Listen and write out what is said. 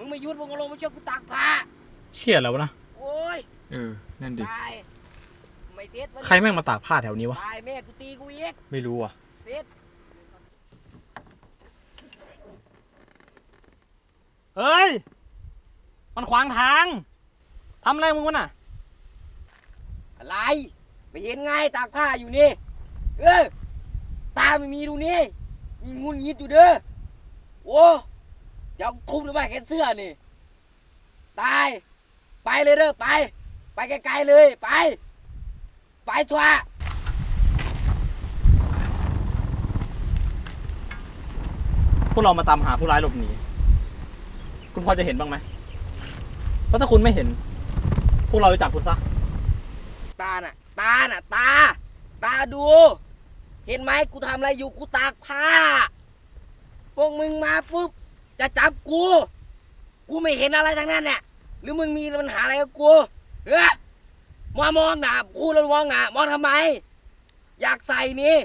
มึงไม่หยุดมึงก็ลงมาช่วยกูตากผ้าเชี่ยแล้ววะนะ โอ้ยเออ นั่นดิ ตายไม่เซ็ตมันใครแม่งมาตากผ้าแถวนี้วะ ตายแม่กูตีกูอีกไม่รู้อะ เซ็ตเฮ้ย มันขวางทาง ทำอะไรมึงวะน่ะ อะไร ไม่เห็นไงตากผ้าอยู่นี่ เออตาไม่มีดูนี่ยิงงุนยิดอยู่เด้อโอ้ เดี๋ยวทุบหรือไม่แกเสื้อนี่ ตาย ไปเลยเด้อไป ไปไกลๆเลยไป ไปทัวพวกเรามาตามหาผู้ร้ายหลบหนี คุณพอจะเห็นบ้างไหมเพราะถ้าคุณไม่เห็น พวกเราจะจับคุณซะ ตาน่ะ ตาน่ะ ตา ตาดู เห็นไหมกูทำอะไรอยู่กูตากผ้า พวกมึงมาปุ๊บ จะจับกู กูไม่เห็นอะไรทั้งนั้นเนี่ยหรือมึงมีปัญหาอะไรกับกูเออมามองหนากูแล้วมองหนามองทำไม อยากใส่นี่